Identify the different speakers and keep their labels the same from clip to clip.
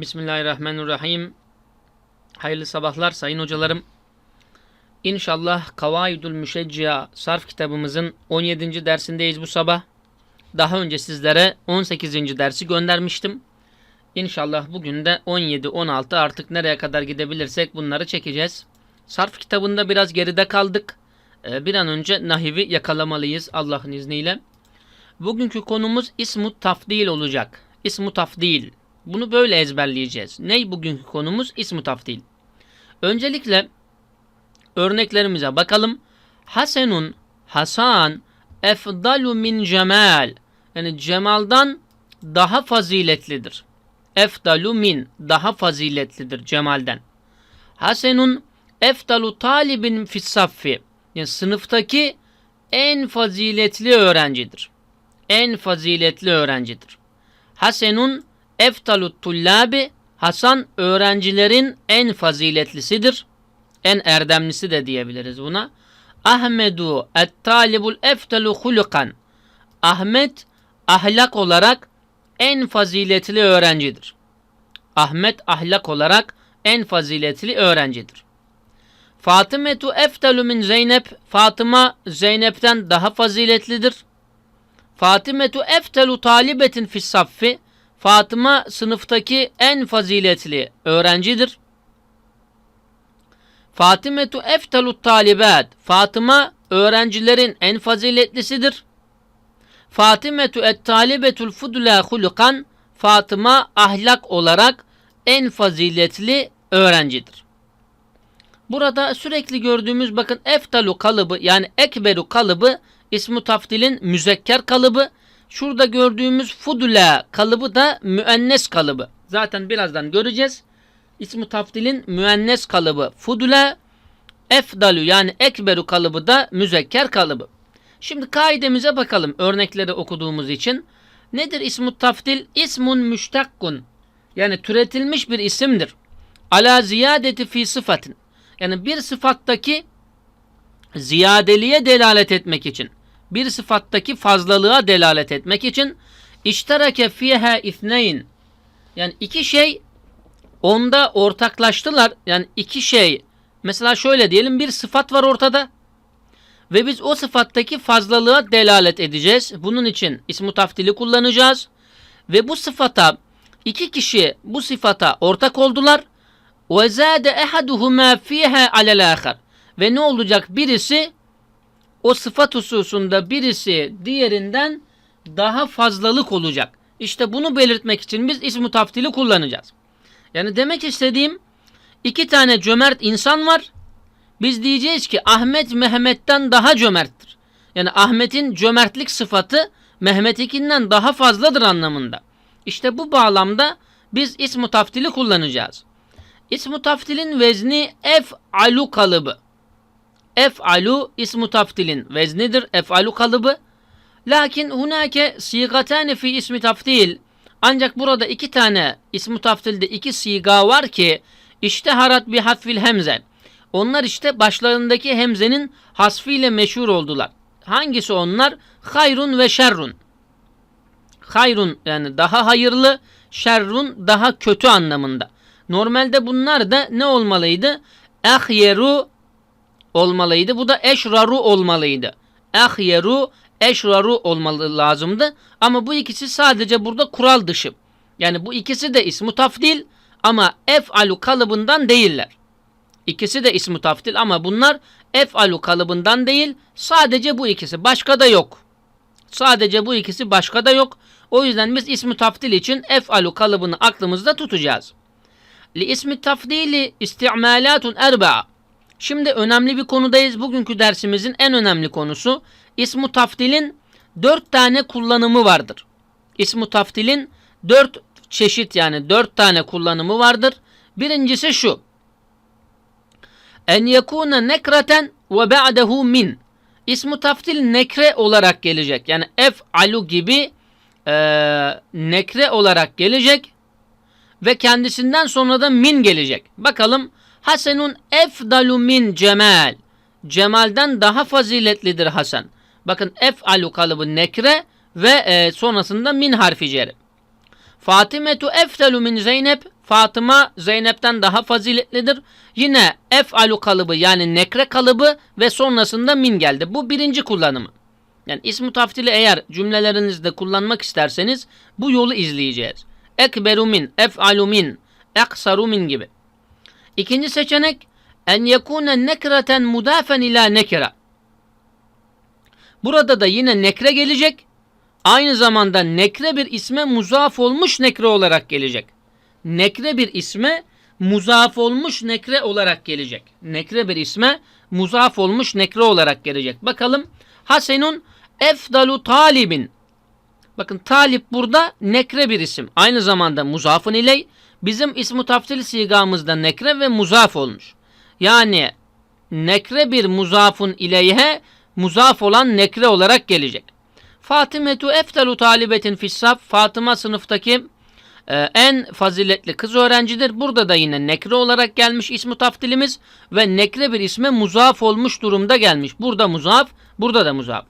Speaker 1: Bismillahirrahmanirrahim. Hayırlı sabahlar sayın hocalarım. İnşallah Kavaidul Müşeccia sarf kitabımızın 17. dersindeyiz bu sabah. Daha önce sizlere 18. dersi göndermiştim. İnşallah bugün de 17, 16 artık nereye kadar gidebilirsek bunları çekeceğiz. Sarf kitabında biraz geride kaldık. Ee, Bir an önce nahivi yakalamalıyız Allah'ın izniyle. Bugünkü konumuz ismu tafdil olacak. İsmu tafdil. Bunu böyle ezberleyeceğiz. Ney bugünkü konumuz? İsmu tafdil. Öncelikle örneklerimize bakalım. Hasenun, Hasan, efdalu min cemal. Yani cemaldan daha faziletlidir. Efdalu min, daha faziletlidir cemalden. Hasenun, efdalu talibin fissaffi. Yani sınıftaki en faziletli öğrencidir. En faziletli öğrencidir. Hasenun eftalut tullabi Hasan öğrencilerin en faziletlisidir. En erdemlisi de diyebiliriz buna. Ahmedu et talibul eftalu hulukan Ahmet ahlak olarak en faziletli öğrencidir. Ahmet ahlak olarak en faziletli öğrencidir. Fatımetu eftalu min Zeynep Fatıma Zeynep'ten daha faziletlidir. Fatimetu eftelu talibetin fissaffi Fatıma sınıftaki en faziletli öğrencidir. Fatimetu eftelu talibat Fatıma öğrencilerin en faziletlisidir. Fatimetu et talibetul fudla hulukan Fatıma ahlak olarak en faziletli öğrencidir. Burada sürekli gördüğümüz bakın eftalu kalıbı yani ekberu kalıbı ismu tafdilin müzekker kalıbı. Şurada gördüğümüz fudula kalıbı da müennes kalıbı. Zaten birazdan göreceğiz. İsmu tafdilin müennes kalıbı fudula, efdalu yani ekberu kalıbı da müzekker kalıbı. Şimdi kaidemize bakalım örnekleri okuduğumuz için. Nedir ismu tafdil? İsmun müştakkun. Yani türetilmiş bir isimdir. Ala ziyadeti fi sıfatin. Yani bir sıfattaki ziyadeliğe delalet etmek için bir sıfattaki fazlalığa delalet etmek için iştereke fiha ifneyn yani iki şey onda ortaklaştılar. Yani iki şey mesela şöyle diyelim bir sıfat var ortada ve biz o sıfattaki fazlalığa delalet edeceğiz. Bunun için ismu taftili kullanacağız ve bu sıfata iki kişi bu sıfata ortak oldular. Ve zâde ehaduhuma fiha alel. Ve ne olacak? Birisi o sıfat hususunda birisi diğerinden daha fazlalık olacak. İşte bunu belirtmek için biz ismu taftili kullanacağız. Yani demek istediğim iki tane cömert insan var. Biz diyeceğiz ki Ahmet Mehmet'ten daha cömerttir. Yani Ahmet'in cömertlik sıfatı Mehmet'ikinden daha fazladır anlamında. İşte bu bağlamda biz ismu taftili kullanacağız. İsmu taftilin vezni ef'alu kalıbı. Ef'alu ismu taftilin veznidir. Ef'alu kalıbı. Lakin hunake sigatane fi ismi taftil. Ancak burada iki tane ismu taftilde iki siga var ki işteharat bi hatfil hemze. Onlar işte başlarındaki hemzenin hasfiyle meşhur oldular. Hangisi onlar? Hayrun ve şerrun. Hayrun yani daha hayırlı, şerrun daha kötü anlamında. Normalde bunlar da ne olmalıydı? Ahyeru olmalıydı. Bu da eşraru olmalıydı. Ahyeru, eşraru olmalı lazımdı. Ama bu ikisi sadece burada kural dışı. Yani bu ikisi de ismu tafdil ama ef'alu kalıbından değiller. İkisi de ismu tafdil ama bunlar ef'alu kalıbından değil. Sadece bu ikisi. Başka da yok. Sadece bu ikisi başka da yok. O yüzden biz ismi tafdil için ef'alu kalıbını aklımızda tutacağız. Li ismi tafdili isti'malatun erba'a. Şimdi önemli bir konudayız. Bugünkü dersimizin en önemli konusu ismu tafdilin dört tane kullanımı vardır. İsmu tafdilin dört çeşit yani dört tane kullanımı vardır. Birincisi şu. En yekune nekreten ve ba'dehu min. İsmu taftil nekre olarak gelecek. Yani ef'alu gibi e, nekre olarak gelecek ve kendisinden sonra da min gelecek. Bakalım Hasenun efdalu min cemal. Cemalden daha faziletlidir Hasan. Bakın ef'alu kalıbı nekre ve e, sonrasında min harfi ceri. Fatimetu eftelu min Zeynep. Fatıma Zeynep'ten daha faziletlidir. Yine ef'alu kalıbı yani nekre kalıbı ve sonrasında min geldi. Bu birinci kullanımı. Yani ismu taftili eğer cümlelerinizde kullanmak isterseniz bu yolu izleyeceğiz. Ekberu min, ef'alu min, eksaru min gibi. İkinci seçenek en yekune nekreten mudafen ila nekra. Burada da yine nekre gelecek. Aynı zamanda nekre bir isme muzaf olmuş nekre olarak gelecek. Nekre bir isme muzaf olmuş nekre olarak gelecek. Nekre bir isme muzaf olmuş nekre olarak gelecek. Bakalım Hasenun efdalu talibin. Bakın talip burada nekre bir isim. Aynı zamanda muzafın iley. Bizim ismu taftil sigamızda nekre ve muzaf olmuş. Yani nekre bir muzafun ileyhe muzaf olan nekre olarak gelecek. Fatimetu eftalu talibetin fissaf. Fatıma sınıftaki e, en faziletli kız öğrencidir. Burada da yine nekre olarak gelmiş ismu taftilimiz ve nekre bir isme muzaf olmuş durumda gelmiş. Burada muzaf, burada da muzaf.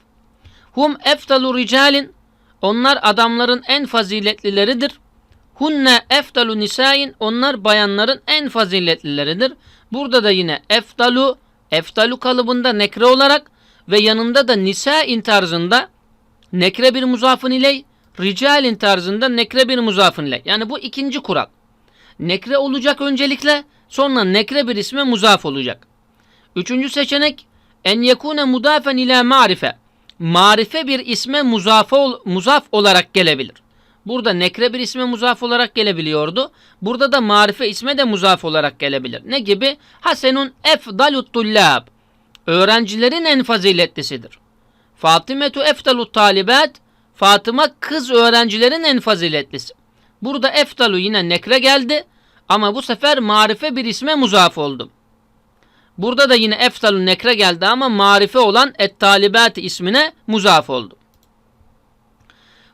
Speaker 1: Hum eftalu ricalin. Onlar adamların en faziletlileridir. Hunne eftalu nisain. Onlar bayanların en faziletlileridir. Burada da yine eftalu, eftalu kalıbında nekre olarak ve yanında da nisain tarzında nekre bir muzafın iley, ricalin tarzında nekre bir muzafın iley. Yani bu ikinci kural. Nekre olacak öncelikle, sonra nekre bir isme muzaf olacak. Üçüncü seçenek en yekune mudafen ila marife. Marife bir isme muzaf, ol, muzaf olarak gelebilir. Burada nekre bir isme muzaf olarak gelebiliyordu. Burada da marife isme de muzaf olarak gelebilir. Ne gibi? Hasenun efdalut tullab. Öğrencilerin en faziletlisidir. Fatimetu eftalut talibat. Fatıma kız öğrencilerin en faziletlisi. Burada eftalu yine nekre geldi ama bu sefer marife bir isme muzaf oldu. Burada da yine eftalu nekre geldi ama marife olan et talibat ismine muzaf oldu.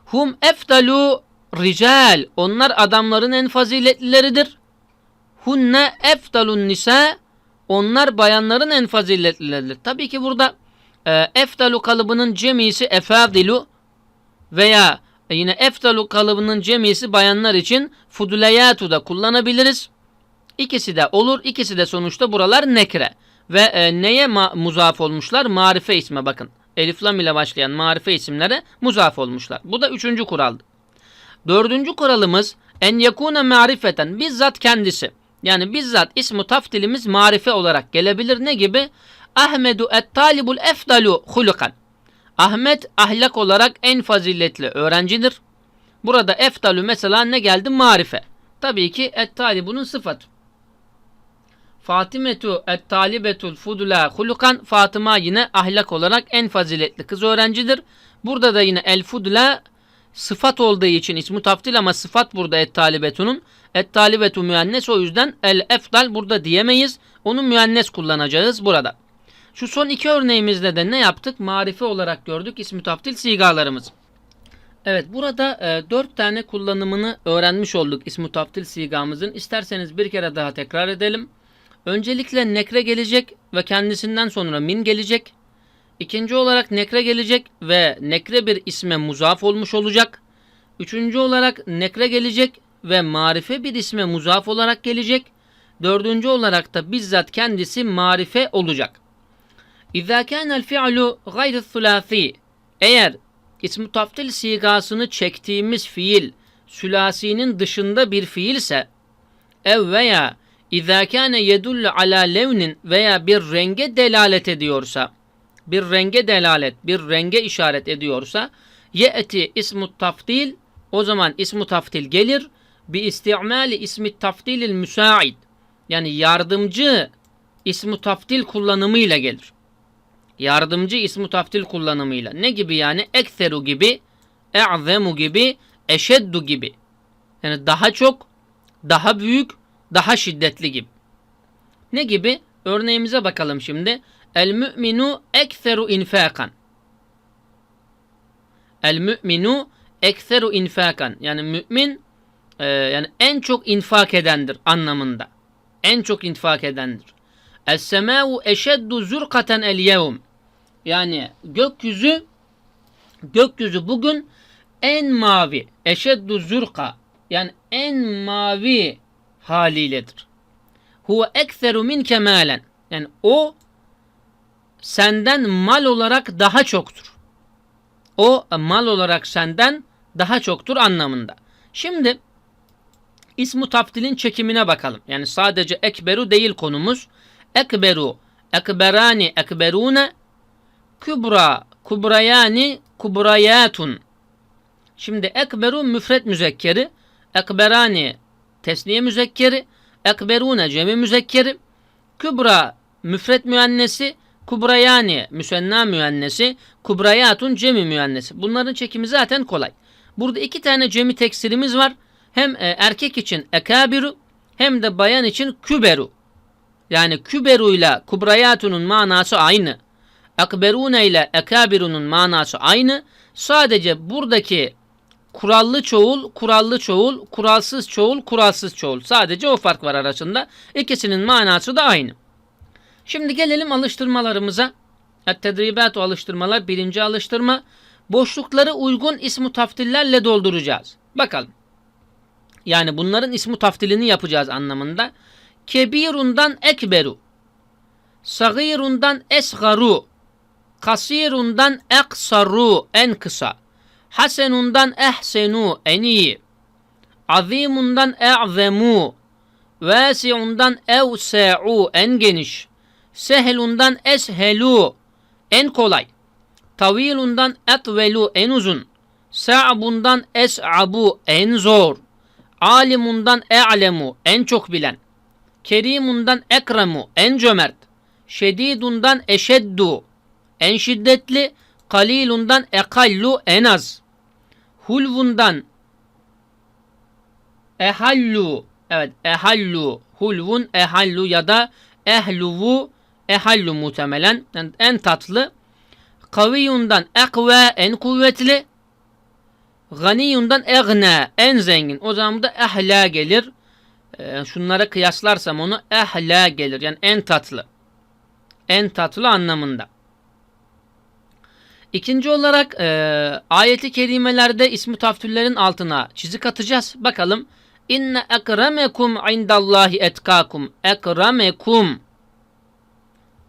Speaker 1: Hum eftalu rical. Onlar adamların en faziletlileridir. Hunne eftalun nisa. Onlar bayanların en faziletlileridir. Tabii ki burada e, eftalu kalıbının cemisi efadilu veya yine eftalu kalıbının cemisi bayanlar için fuduleyatu da kullanabiliriz. İkisi de olur. İkisi de sonuçta buralar nekre. Ve e, neye muzaf olmuşlar? Marife isme bakın. Elif lam ile başlayan marife isimlere muzaf olmuşlar. Bu da üçüncü kuraldı. Dördüncü kuralımız en yekune marifeten bizzat kendisi. Yani bizzat ismu taftilimiz marife olarak gelebilir. Ne gibi? Ahmedu et talibul efdalu hulukan. Ahmet ahlak olarak en faziletli öğrencidir. Burada efdalu mesela ne geldi? Marife. Tabii ki et talibunun sıfatı. Fatimetu et talibetul fudula hulukan Fatıma yine ahlak olarak en faziletli kız öğrencidir. Burada da yine el fudula sıfat olduğu için ismu taftil ama sıfat burada et talibetunun. Et talibetu müennes o yüzden el efdal burada diyemeyiz. Onu müennes kullanacağız burada. Şu son iki örneğimizde de ne yaptık? Marife olarak gördük ismi taftil sigalarımız. Evet burada e, dört tane kullanımını öğrenmiş olduk ismi taftil sigamızın. İsterseniz bir kere daha tekrar edelim. Öncelikle nekre gelecek ve kendisinden sonra min gelecek. İkinci olarak nekre gelecek ve nekre bir isme muzaf olmuş olacak. Üçüncü olarak nekre gelecek ve marife bir isme muzaf olarak gelecek. Dördüncü olarak da bizzat kendisi marife olacak. İzâ kânel fi'lu gayr thulâthî Eğer ismi taftil sigasını çektiğimiz fiil sülasinin dışında bir fiilse ev veya İzâ kâne yedullu alâ levnin veya bir renge delalet ediyorsa bir renge delalet, bir renge işaret ediyorsa ye'ti ismu taftil o zaman ismu taftil gelir bi istimali ismi taftilil müsait yani yardımcı ismu taftil kullanımıyla gelir. Yardımcı ismu taftil kullanımıyla. Ne gibi yani? Ekseru gibi, e'zemu gibi, eşeddu gibi. Yani daha çok, daha büyük, daha şiddetli gibi. Ne gibi? Örneğimize bakalım şimdi. El mü'minu ekseru infakan. El mü'minu ekseru infakan. Yani mümin e, yani en çok infak edendir anlamında. En çok infak edendir. Es semâhu eşeddu zürkaten el yevm. Yani gökyüzü gökyüzü bugün en mavi. Eşeddu zürka. yani en mavi haliyledir. Huve ekseru minke malen. Yani o senden mal olarak daha çoktur. O mal olarak senden daha çoktur anlamında. Şimdi ismu taftilin çekimine bakalım. Yani sadece ekberu değil konumuz. Ekberu, ekberani, ekberune, kübra, kubrayani, kubrayatun. Şimdi ekberu müfret müzekkeri, ekberani tesniye müzekkeri, ekberune cemi müzekkeri, kübra müfret müennesi, kubrayani müsenna müennesi, kubrayatun cemi müennesi. Bunların çekimi zaten kolay. Burada iki tane cemi teksirimiz var. Hem e, erkek için ekabiru hem de bayan için küberu. Yani küberu ile kubrayatunun manası aynı. Akberune ile ekabirunun manası aynı. Sadece buradaki kurallı çoğul, kurallı çoğul, kuralsız çoğul, kuralsız çoğul. Sadece o fark var arasında. İkisinin manası da aynı. Şimdi gelelim alıştırmalarımıza. Et-tedribat alıştırmalar. Birinci alıştırma. Boşlukları uygun ismu taftillerle dolduracağız. Bakalım. Yani bunların ismu taftilini yapacağız anlamında. Kebirundan ekberu. Sagirundan esgaru. Kasirundan eksaru. En kısa. Hasenundan ehsenu. En iyi. Azimundan e'zemu. Vasiundan evse'u. En geniş. Sehlundan eshelu. En kolay. Tavilundan etvelu. En uzun. Sa'bundan es'abu. En zor. Alimundan e'lemu. En çok bilen. Kerimundan ekremu. En cömert. Şedidundan eşeddu. En şiddetli. Kalilundan ekallu. En az. Hulvundan ehallu. Evet ehallu. Hulvun ehallu ya da ehluvu ehallu muhtemelen. Yani en tatlı. Kaviyundan ekve en kuvvetli. Ganiyundan egne en zengin. O zaman da ehla gelir. Ee, şunlara kıyaslarsam onu ehla gelir. Yani en tatlı. En tatlı anlamında. İkinci olarak e, ayeti kerimelerde ismi taftüllerin altına çizik atacağız. Bakalım. İnne ekremekum indallahi etkakum. Ekremekum.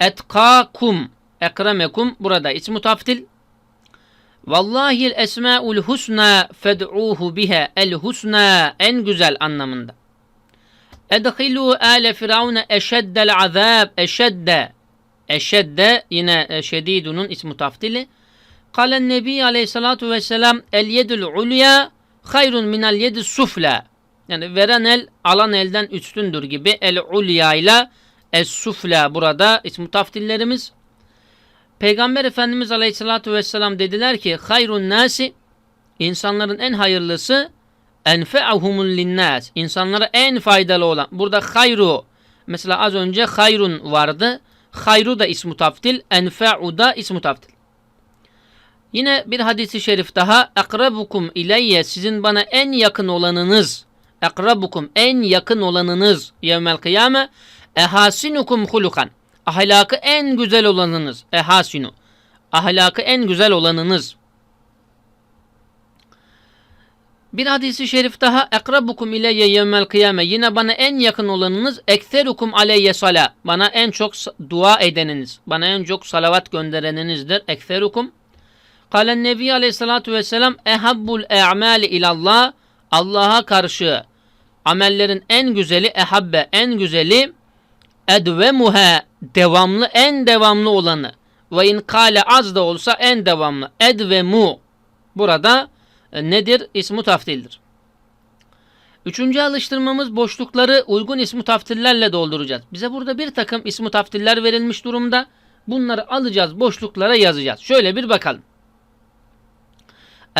Speaker 1: Etkakum. Ekremekum. Burada ismi taftil. Vallahi esmaul husna fed'uhu biha. El husna en güzel anlamında. Edhilu ale firavune eşeddel azab. Eşedde. Eşedde yine şedidunun ismi taftili. Kalen Nebi aleyhissalatu vesselam el yedül ulya hayrun minel yedü sufla. Yani veren el alan elden üstündür gibi el ulya ile es sufla burada ismi taftillerimiz. Peygamber Efendimiz aleyhissalatu vesselam dediler ki hayrun nasi insanların en hayırlısı enfe'ahumul linnas. İnsanlara en faydalı olan. Burada hayru mesela az önce hayrun vardı. Hayru da ismu taftil, enfe'u da ismu taftil. Yine bir hadisi şerif daha. Akrabukum ileyye sizin bana en yakın olanınız. Akrabukum en yakın olanınız. Yevmel kıyame. Ehasinukum hulukan. Ahlakı en güzel olanınız. Ehasinu. Ahlakı en güzel olanınız. Bir hadisi şerif daha. Akrabukum ileyye yevmel kıyame. Yine bana en yakın olanınız. Ekserukum aleyye sala. Bana en çok dua edeniniz. Bana en çok salavat göndereninizdir. Ekserukum. Kalen Nebi Aleyhisselatü Vesselam ehabbul e'mali ilallah Allah'a karşı amellerin en güzeli ehabbe en güzeli edvemuha devamlı en devamlı olanı ve in kale az da olsa en devamlı edvemu burada e, nedir? İsmu taftildir. Üçüncü alıştırmamız boşlukları uygun ismu taftillerle dolduracağız. Bize burada bir takım ismu taftiller verilmiş durumda. Bunları alacağız boşluklara yazacağız. Şöyle bir bakalım.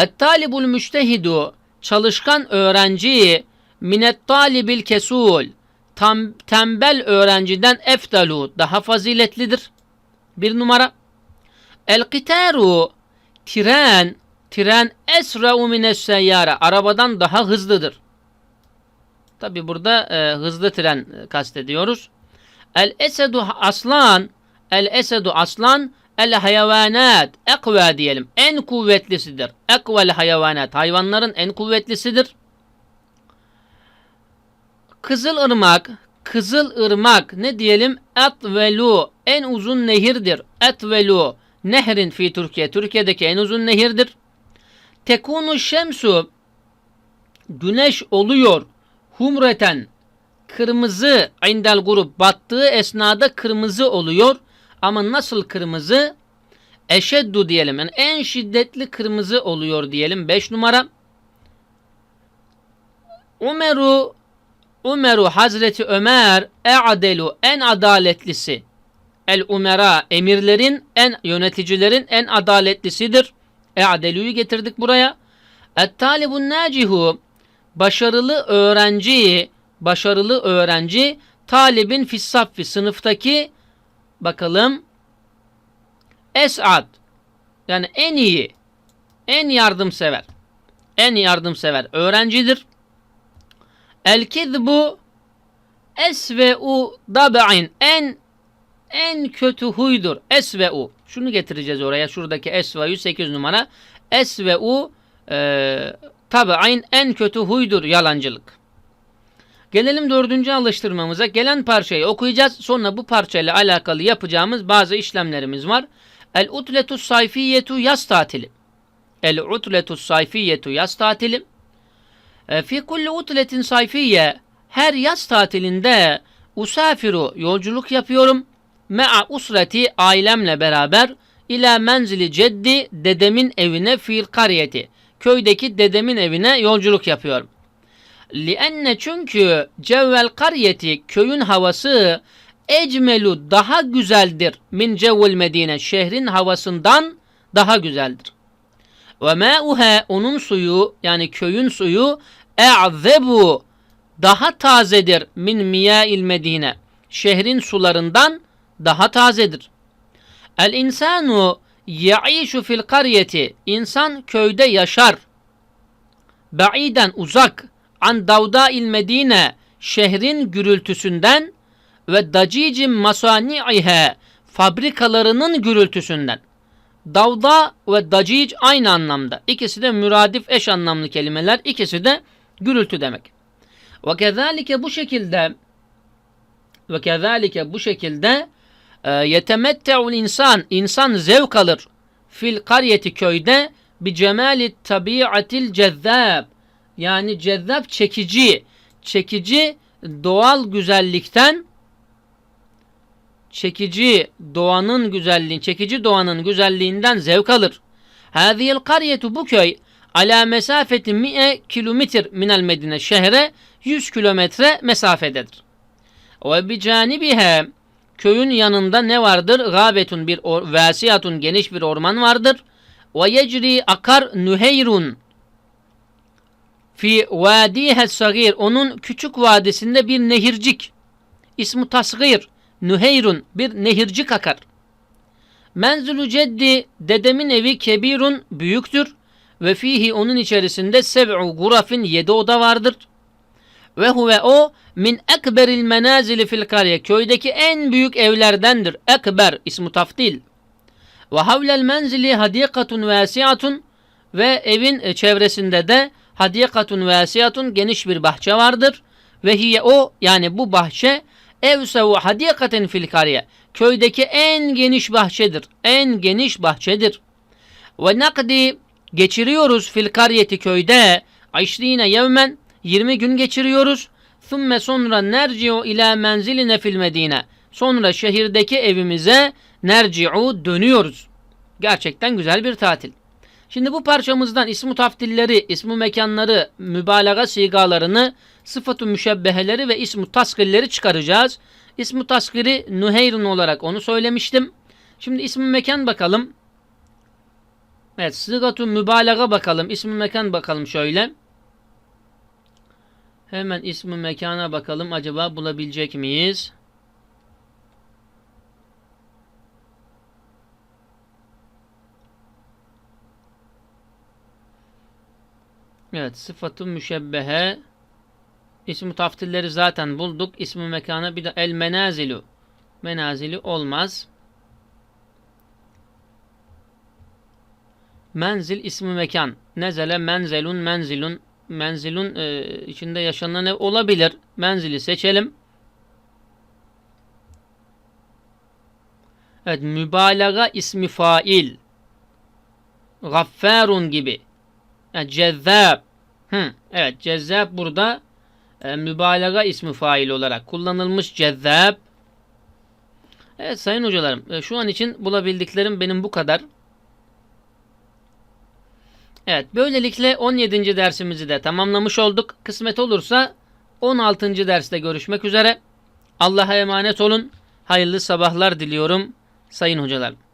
Speaker 1: Et-talibul müştehidu çalışkan öğrenci minet talibil kesul tam, tembel öğrenciden eftalu daha faziletlidir. Bir numara. El-kitaru tren tren esra'u mines seyyara arabadan daha hızlıdır. Tabi burada e, hızlı tren e, kastediyoruz. El-esedu aslan el-esedu aslan El hayvanat ekva diyelim. En kuvvetlisidir. Ekvel hayvanat. Hayvanların en kuvvetlisidir. Kızıl ırmak, Kızıl ırmak ne diyelim? Etvelu en uzun nehirdir. Etvelu nehrin fi Türkiye. Türkiye'deki en uzun nehirdir. Tekunu şemsu güneş oluyor humreten kırmızı indel grup battığı esnada kırmızı oluyor. Ama nasıl kırmızı? Eşeddu diyelim. Yani en şiddetli kırmızı oluyor diyelim. 5 numara. Umeru Umeru Hazreti Ömer e'adelu en adaletlisi. El umera emirlerin en yöneticilerin en adaletlisidir. E'adelu'yu getirdik buraya. Et talibun nacihu başarılı öğrenci başarılı öğrenci talibin fissaffi sınıftaki bakalım esad yani en iyi en yardımsever en yardımsever öğrencidir. El kizbu esve'u dab'in en en kötü huydur. Esve'u. Şunu getireceğiz oraya. Şuradaki esve'u 8 numara. Esve'u e, tabi'in en kötü huydur yalancılık. Gelelim dördüncü alıştırmamıza. Gelen parçayı okuyacağız. Sonra bu parçayla alakalı yapacağımız bazı işlemlerimiz var. El utletu sayfiyetu yaz tatili. El utletu sayfiyetu yaz tatili. E, fi kulli utletin sayfiye her yaz tatilinde usafiru yolculuk yapıyorum. Me'a usreti ailemle beraber ila menzili ceddi dedemin evine fil kariyeti. Köydeki dedemin evine yolculuk yapıyorum. Lienne çünkü cevvel kariyeti köyün havası ecmelu daha güzeldir min cevvel medine şehrin havasından daha güzeldir. Ve ma'uha onun suyu yani köyün suyu e'zebu daha tazedir min miyail medine şehrin sularından daha tazedir. El insanu yaişu fil karyeti insan köyde yaşar. Ba'iden uzak an davda il medine şehrin gürültüsünden ve dacicim masani'ihe fabrikalarının gürültüsünden. Davda ve dacic aynı anlamda. İkisi de müradif eş anlamlı kelimeler. İkisi de gürültü demek. Ve kezalike bu şekilde ve kezalike bu şekilde e, yetemette'ul insan insan zevk alır fil karyeti köyde bi cemali tabiatil cezzab yani cezzab çekici çekici doğal güzellikten çekici doğanın güzelliği çekici doğanın güzelliğinden zevk alır. Hâzihil karyetu bu köy ala mesafeti mi'e kilometre minel medine şehre 100 kilometre mesafededir. Ve bi canibihe köyün yanında ne vardır? Gâbetun bir or, vasiyatun geniş bir orman vardır. Ve yecri akar nüheyrun fi vadihe sagir onun küçük vadisinde bir nehircik ismi tasgir nüheyrun bir nehircik akar. Menzülü ceddi dedemin evi kebirun büyüktür ve fihi onun içerisinde seb'u gurafin yedi oda vardır. Ve huve o min ekberil menazili fil kariye köydeki en büyük evlerdendir. Ekber ismu taftil. Ve havlel menzili hadikatun vasiatun ve evin çevresinde de hadikatun vasiyatun geniş bir bahçe vardır. Ve hiye o yani bu bahçe evsevu hadikaten fil kariye köydeki en geniş bahçedir. En geniş bahçedir. Ve nakdi geçiriyoruz fil kariyeti köyde aşrine yevmen 20 gün geçiriyoruz. Thumme sonra nerci'u ila menziline fil medine. Sonra şehirdeki evimize nerci'u dönüyoruz. Gerçekten güzel bir tatil. Şimdi bu parçamızdan ismu taftilleri, ismu mekanları, mübalağa sigalarını, sıfatı müşebbeheleri ve ismu taskilleri çıkaracağız. İsmu taskiri Nuheyrun olarak onu söylemiştim. Şimdi ismi mekan bakalım. Evet sıgatu mübalağa bakalım. İsmi mekan bakalım şöyle. Hemen ismi mekana bakalım. Acaba bulabilecek miyiz? Evet sıfatı müşebbehe İsmi taftilleri zaten bulduk. İsmi mekana bir de el menazilu. Menazili olmaz. Menzil ismi mekan. Nezele menzelun menzilun menzilun e, içinde yaşanan ev olabilir. Menzili seçelim. Evet, mübalağa ismi fail. Gaffarun gibi. Yani cezzab. Hı, evet, cezzab burada e, mübalağa ismi fail olarak kullanılmış cezzab. Evet sayın hocalarım, e, şu an için bulabildiklerim benim bu kadar. Evet, böylelikle 17. dersimizi de tamamlamış olduk. Kısmet olursa 16. derste görüşmek üzere. Allah'a emanet olun. Hayırlı sabahlar diliyorum sayın hocalarım.